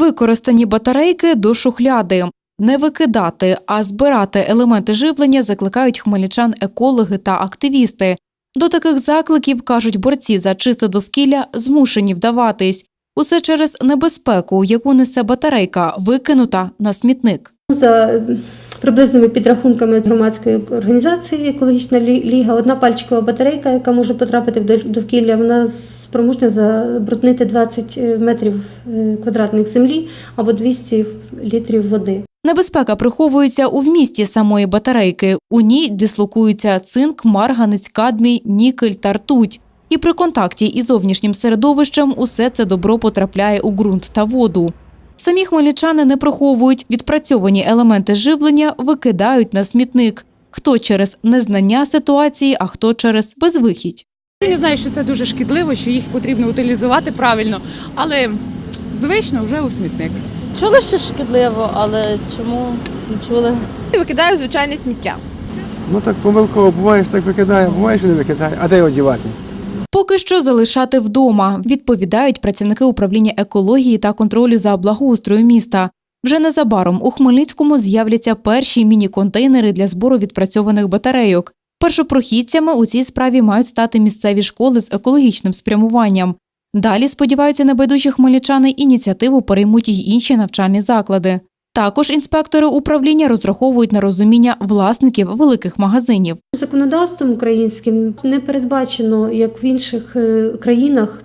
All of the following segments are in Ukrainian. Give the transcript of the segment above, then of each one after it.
Використані батарейки до шухляди. Не викидати, а збирати елементи живлення закликають хмельничан екологи та активісти. До таких закликів, кажуть борці за чисте довкілля, змушені вдаватись. Усе через небезпеку, яку несе батарейка, викинута на смітник. За приблизними підрахунками громадської організації Екологічна лі- ліга, одна пальчикова батарейка, яка може потрапити в довкілля, вона спроможна забруднити 20 метрів е, квадратних землі або 200 літрів води. Небезпека приховується у вмісті самої батарейки. У ній дислокуються цинк, марганець, кадмій, нікель та ртуть. І при контакті із зовнішнім середовищем усе це добро потрапляє у ґрунт та воду. Самі хмельничани не приховують, відпрацьовані елементи живлення викидають на смітник. Хто через незнання ситуації, а хто через безвихідь. Я знаю, що це дуже шкідливо, що їх потрібно утилізувати правильно, але звично вже у смітник. Чули, що шкідливо, але чому не чули? Викидаю звичайне сміття. Ну так помилково, буває, що так викидає, буває, що не викидає. А де його дівати? Поки що залишати вдома, відповідають працівники управління екології та контролю за благоустрою міста. Вже незабаром у Хмельницькому з'являться перші міні-контейнери для збору відпрацьованих батарейок. Першопрохідцями у цій справі мають стати місцеві школи з екологічним спрямуванням. Далі, сподіваються небайдужі хмельничани, ініціативу переймуть й інші навчальні заклади. Також інспектори управління розраховують на розуміння власників великих магазинів. Законодавством українським не передбачено, як в інших е, країнах,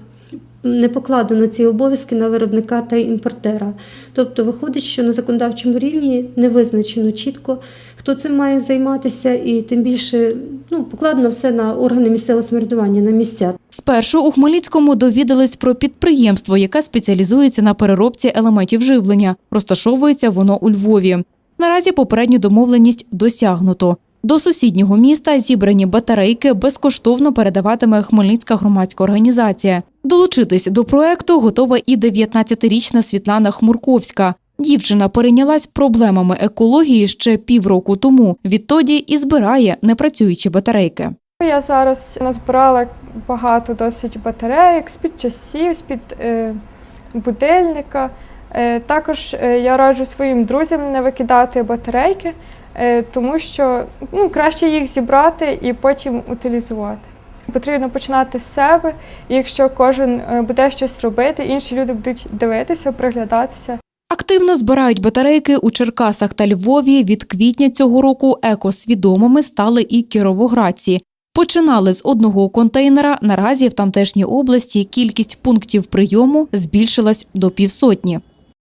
не покладено ці обов'язки на виробника та імпортера. Тобто виходить, що на законодавчому рівні не визначено чітко, хто цим має займатися, і тим більше ну, покладено все на органи місцевого самоврядування, на місця. Спершу у Хмельницькому довідались про підприємство, яке спеціалізується на переробці елементів живлення. Розташовується воно у Львові. Наразі попередню домовленість досягнуто. До сусіднього міста зібрані батарейки безкоштовно передаватиме Хмельницька громадська організація. Долучитись до проекту готова і 19-річна Світлана Хмурковська. Дівчина перейнялась проблемами екології ще півроку тому. Відтоді і збирає непрацюючі батарейки. Я зараз назбирала багато досить батарейок з-під часів, з-під е, будильника. Е, також е, я раджу своїм друзям не викидати батарейки, е, тому що ну, краще їх зібрати і потім утилізувати. Потрібно починати з себе, і якщо кожен е, буде щось робити, інші люди будуть дивитися, приглядатися. Активно збирають батарейки у Черкасах та Львові. Від квітня цього року екосвідомими стали і кіровоградці. Починали з одного контейнера. Наразі в тамтешній області кількість пунктів прийому збільшилась до півсотні.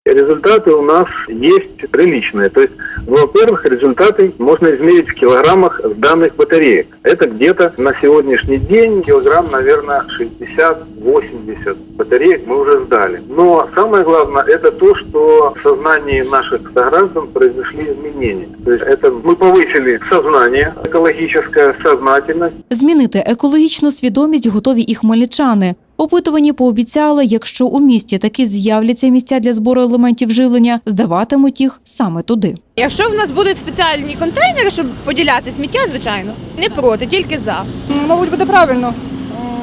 Результаты у нас есть приличные. То есть, во-первых, результаты можно измерить в килограммах с данных батареек. Это где-то на сегодняшний день килограмм, наверное, 60-80 батареек мы уже сдали. Но самое главное это то, что в сознании наших сограждан произошли изменения. То есть это мы повысили сознание, экологическая сознательность, Змінити екологічну свідомість готові і хмельничани. Опитувані пообіцяли, якщо у місті таки з'являться місця для збору елементів живлення, здаватимуть їх саме туди. Якщо в нас будуть спеціальні контейнери, щоб поділяти сміття, звичайно, не проти, тільки за. Мабуть, буде правильно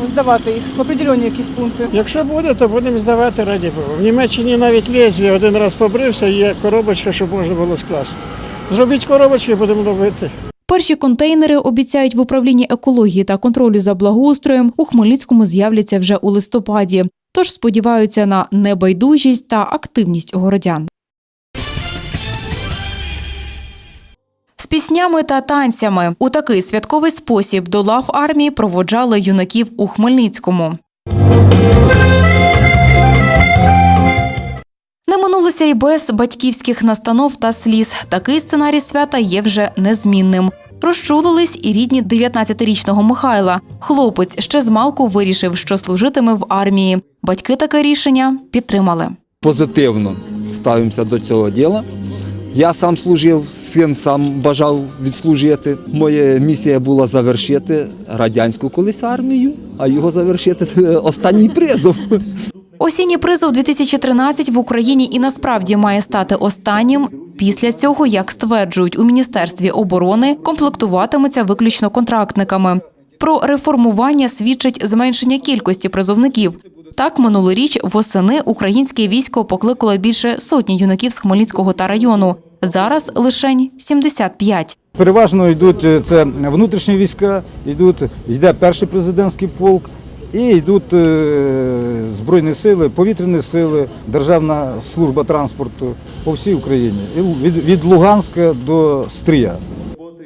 е, здавати їх в определені якісь пункти. Якщо буде, то будемо здавати раді Бога. В Німеччині навіть лезві один раз побрився, є коробочка, щоб можна було скласти. Зробіть коробочки, будемо робити. Перші контейнери обіцяють в управлінні екології та контролю за благоустроєм у Хмельницькому з'являться вже у листопаді. Тож сподіваються на небайдужість та активність городян. З піснями та танцями у такий святковий спосіб до лав армії проводжали юнаків у Хмельницькому. Не минулося й без батьківських настанов та сліз. Такий сценарій свята є вже незмінним. Розчулились і рідні 19-річного Михайла. Хлопець ще з малку вирішив, що служитиме в армії. Батьки таке рішення підтримали. позитивно ставимося до цього діла. Я сам служив, син сам бажав відслужити. Моя місія була завершити радянську колись армію, а його завершити останній призов. Осінній призов 2013 в Україні і насправді має стати останнім. Після цього, як стверджують у міністерстві оборони, комплектуватиметься виключно контрактниками. Про реформування свідчить зменшення кількості призовників. Так, минулоріч восени українське військо покликало більше сотні юнаків з Хмельницького та району. Зараз лишень 75. Переважно йдуть е, це внутрішні війська, йдуть, йде перший президентський полк, і йдуть е, Збройні сили, повітряні сили, Державна служба транспорту по всій Україні. Від, від Луганська до Стрия.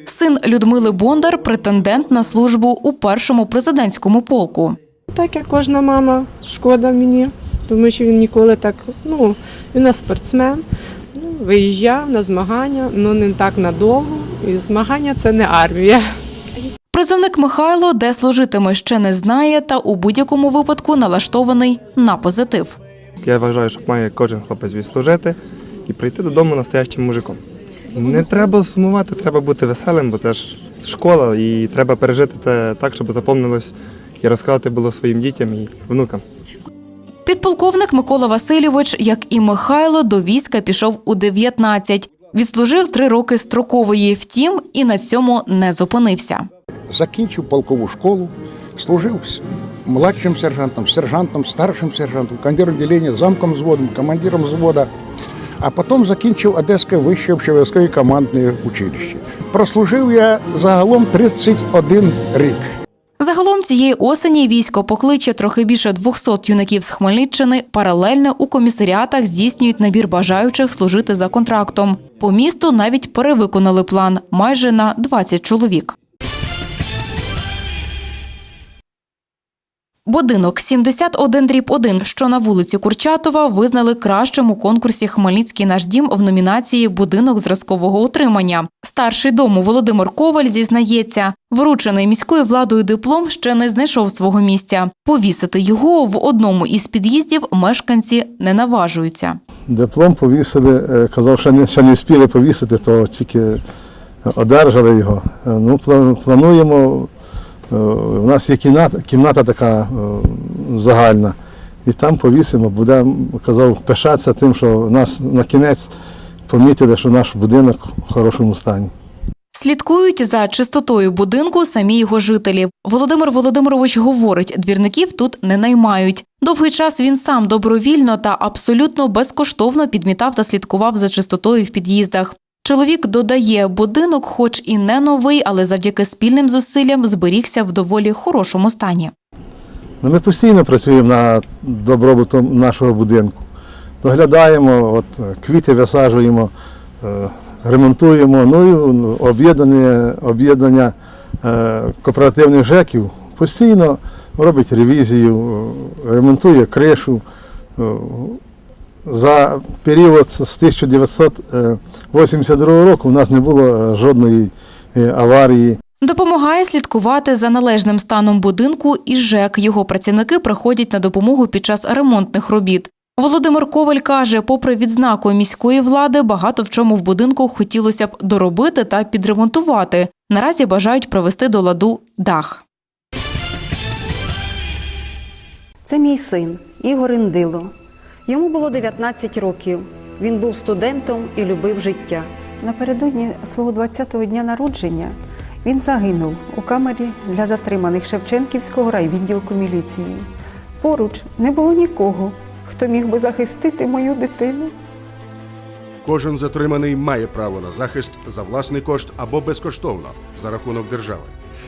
Син Людмили Бондар претендент на службу у першому президентському полку. Так як кожна мама, шкода мені, тому що він ніколи так, ну, він нас спортсмен, ну, виїжджав на змагання, ну не так надовго. І змагання це не армія. Призовник Михайло, де служитиме, ще не знає, та у будь-якому випадку налаштований на позитив. Я вважаю, що має кожен хлопець відслужити і прийти додому настоящим мужиком. Не треба сумувати, треба бути веселим, бо це ж школа, і треба пережити це так, щоб запомнилось і розказати було своїм дітям і внукам. Підполковник Микола Васильович, як і Михайло, до війська пішов у 19. Відслужив три роки строкової, втім, і на цьому не зупинився. Закінчив полкову школу, служив младшим сержантом, сержантом, старшим сержантом, командиром відділення, замком взводу, командиром взвода, а потім закінчив Одеське вище общевійськове командне училище. Прослужив я загалом 31 рік. Загалом цієї осені військо покличе трохи більше 200 юнаків з Хмельниччини. Паралельно у комісаріатах здійснюють набір бажаючих служити за контрактом. По місту навіть перевиконали план майже на 20 чоловік. Будинок 71 дріб 1, що на вулиці Курчатова, визнали кращим у конкурсі Хмельницький наш дім в номінації Будинок зразкового утримання. Старший дому Володимир Коваль зізнається, вручений міською владою диплом ще не знайшов свого місця. Повісити його в одному із під'їздів мешканці не наважуються. Диплом повісили, е, казав, що не, ще не встигли повісити, то тільки одержали його. Е, Ну, пла- плануємо. Е, У нас є кімната, кімната така е, загальна, і там повісимо. Буде, казав, пишатися тим, що нас на кінець помітили, що наш будинок в хорошому стані. Слідкують за чистотою будинку самі його жителі. Володимир Володимирович говорить, двірників тут не наймають. Довгий час він сам добровільно та абсолютно безкоштовно підмітав та слідкував за чистотою в під'їздах. Чоловік додає, будинок, хоч і не новий, але завдяки спільним зусиллям зберігся в доволі хорошому стані. Ну, ми постійно працюємо над добробутом нашого будинку. Доглядаємо, от, е, квіти висаджуємо, е, ремонтуємо. Ну і ну, об'єднання, об'єднання е, кооперативних ЖЕКів постійно робить ревізію, ремонтує кришу. Е, За період з 1982 року у нас не було е, жодної е, аварії. Допомагає слідкувати за належним станом будинку і ЖЕК. Його працівники приходять на допомогу під час ремонтних робіт. Володимир Коваль каже, попри відзнаку міської влади, багато в чому в будинку хотілося б доробити та підремонтувати. Наразі бажають привести до ладу дах. Це мій син Ігор Індило. Йому було 19 років. Він був студентом і любив життя. Напередодні свого 20-го дня народження він загинув у камері для затриманих Шевченківського райвідділку міліції. Поруч не було нікого, хто міг би захистити мою дитину. Кожен затриманий має право на захист за власний кошт або безкоштовно за рахунок держави.